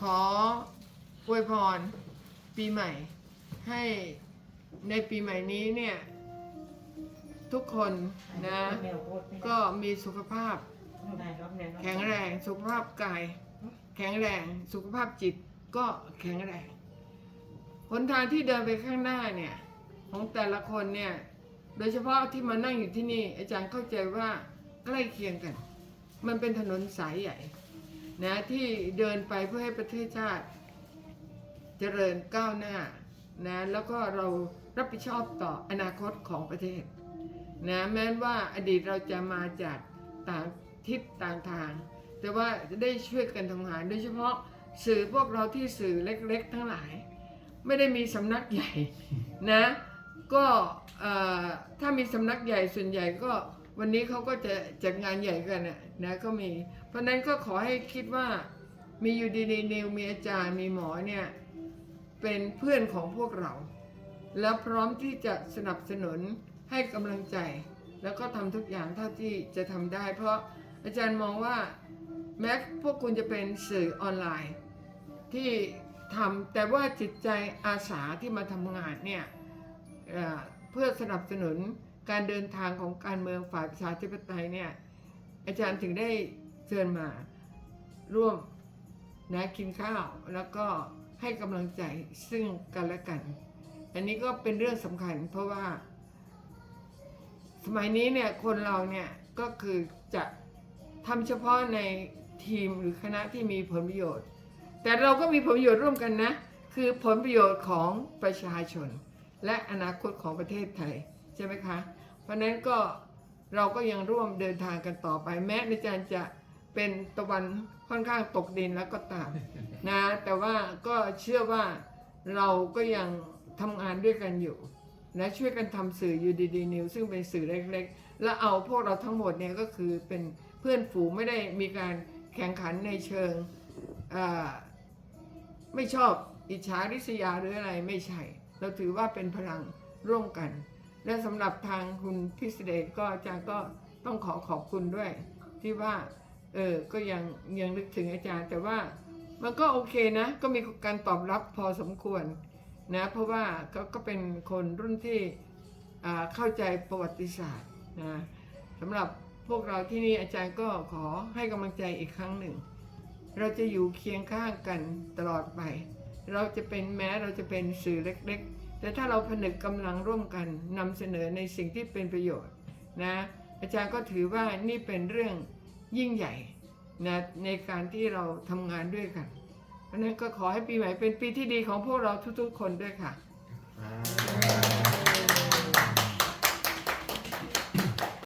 ขออวยพรปีใหม่ ให้ในปีใหม่นี้เนี่ย ทุกคนนะ ก็มีสุขภาพ แข็งแรงสุขภาพกาย แข็งแรงสุขภาพจิตก็แข็งแรงหนทางที่เดินไปข้างหน้าเนี่ย ของแต่ละคนเนี่ย โดยเฉพาะที่มานั่งอยู่ที่นี่ อาจารย์เข้าใจว่าใกล้เคียงกัน มันเป็นถนนสายใหญ่ นะที่เดินไปเพื่อให้ประเทศชาติ เจริญก้าวหน้านะแล้วก็เรารับผิดชอบต่ออนาคตของประเทศนะแม้ว่าอดีตเราจะมาจากต่างทิศต่างทาง แต่ว่าจะได้ช่วยกันทำงานโดยเฉพาะสื่อพวกเราที่สื่อเล็กๆ ทั้งหลาย ไม่ได้มีสำนักใหญ่นะก็ถ้ามีสำนักใหญ่ส่วนใหญ่ก็ วันนี้เขาก็จะจัดงานใหญ่กันนะนะก็มี เพราะนั้นก็ขอให้คิดว่ามีอยู่ดีๆนิวมีอาจารย์มีหมอเนี่ย เป็นเพื่อนของพวกเรา แล้วพร้อมที่จะสนับสนุนให้กำลังใจ แล้วก็ทำทุกอย่างเท่าที่จะทำได้ เพราะอาจารย์มองว่าแม้พวกคุณจะเป็นสื่อออนไลน์ ที่ทำแต่ว่าจิตใจอาสาที่มาทำงานเนี่ยเเพื่อสนับสนุน การเดินทางของการเมืองฝ่ายประชาธิปไตยเนี่ยอาจารย์ถึงได้เชิญมาร่วมนะกินข้าวแล้วก็ให้กำลังใจซึ่งกันและกัน อันนี้ก็เป็นเรื่องสำคัญเพราะว่า สมัยนี้เนี่ยคนเราเนี่ยก็คือจะทำเฉพาะในทีมหรือคณะที่มีผลประโยชน์ แต่เราก็มีผลประโยชน์ร่วมกันนะ คือผลประโยชน์ของประชาชน และอนาคตของประเทศไทย ใช่ไหมคะ เพราะฉะนั้นก็เราก็ยังร่วมเดินทางกันต่อไปแม้อาจารย์จะเป็นตะวันค่อนข้างตกดินแล้วก็ตามนะแต่ว่าก็เชื่อว่าเราก็ยังทำงานด้วยกันอยู่นะช่วยกันทำสื่อยูดีดีนิวซึ่งเป็นสื่อเล็กๆ แล้วเอาพวกเราทั้งหมดเนี่ยก็คือเป็นเพื่อนฝูงไม่ได้มีการแข่งขันในเชิงไม่ชอบอิจฉาริษยาหรืออะไรไม่ใช่ เราถือว่าเป็นพลังร่วมกัน และสำหรับทางคุณพิเศษก็อาจารย์ก็ต้องขอขอบคุณด้วย ที่ว่าเออก็ยังยังนึกถึงอาจารย์ แต่ว่ามันก็โอเคนะ ก็มีการตอบรับพอสมควรนะเพราะว่าก็ก็เป็นคนรุ่นที่เข้าใจประวัติศาสตร์นะสำหรับพวกเราที่นี่อาจารย์ก็ขอให้กำลังใจอีกครั้งหนึ่ง เราจะอยู่เคียงข้างกันตลอดไป เราจะเป็นแม้เราจะเป็นสื่อเล็กๆ แต่ถ้าเราผนึกกำลังร่วมกันนำเสนอในสิ่งที่เป็นประโยชน์นะอาจารย์ก็ถือว่านี่เป็นเรื่องยิ่งใหญ่นะในการที่เราทำงานด้วยกัน เพราะนั้นก็ขอให้ปีใหม่เป็นปีที่ดีของพวกเราทุกๆคนด้วยค่ะ